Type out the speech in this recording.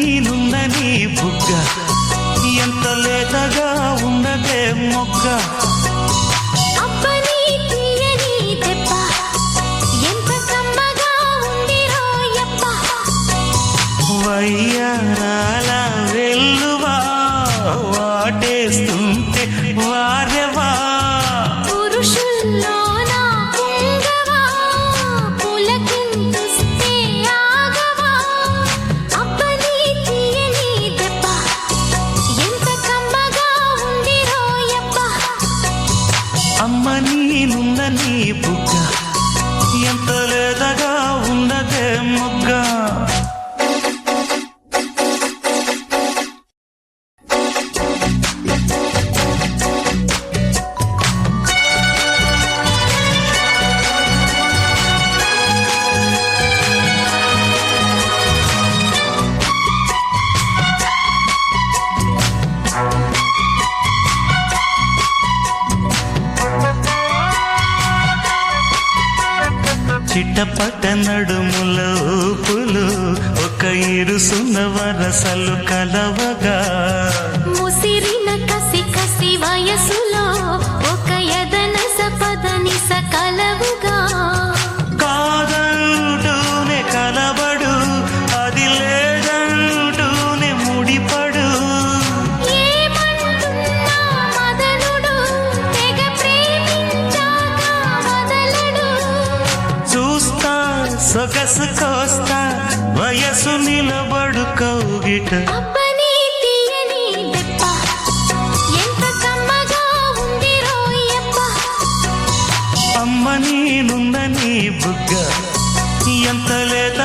నీనుందని బుగ్గ. ఎంత లేతగా ఉన్నదే మొగ్గ వయ్యారాల నీలున్న నీ బుగ్గ ఎంత లేదగా ఉన్న చిట్టపట నడుముల ఊపులు ఒక ఇరుసున్న వరసలు కలవగా సొగసు కోస్తా వయసు నిలబడు కౌగిట. అమ్మ నీనుందని బుగ్గ ఎంత లేత